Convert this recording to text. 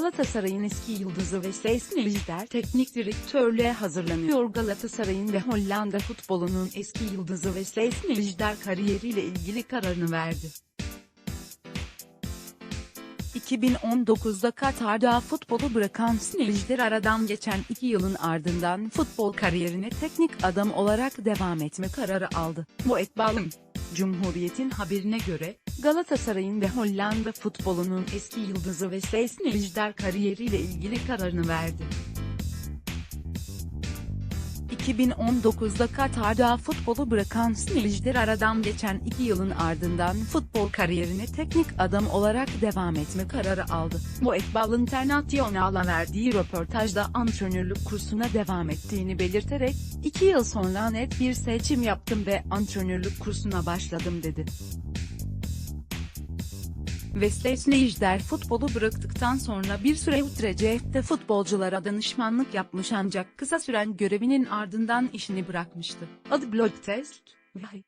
Galatasaray'ın eski yıldızı ve Sneijder teknik direktörlüğe hazırlanıyor. Galatasaray'ın ve Hollanda futbolunun eski yıldızı ve Sneijder kariyeriyle ilgili kararını verdi. 2019'da Katar'da futbolu bırakan Sneijder aradan geçen iki yılın ardından futbol kariyerine teknik adam olarak devam etme kararı aldı. Bu etbalım. Cumhuriyet'in haberine göre, Galatasaray'ın ve Hollanda futbolunun eski yıldızı ve Sneijder kariyeriyle ilgili kararını verdi. 2019'da Katar'da futbolu bırakan Sneijder aradan geçen iki yılın ardından futbol kariyerine teknik adam olarak devam etme kararı aldı. Bu Ekbal International'a verdiği röportajda antrenörlük kursuna devam ettiğini belirterek, iki yıl sonra net bir seçim yaptım ve antrenörlük kursuna başladım dedi. Wesley Sneijder futbolu bıraktıktan sonra bir süre Utrecht'te futbolculara danışmanlık yapmış ancak kısa süren görevinin ardından işini bırakmıştı. Adı Blog Test. Vay.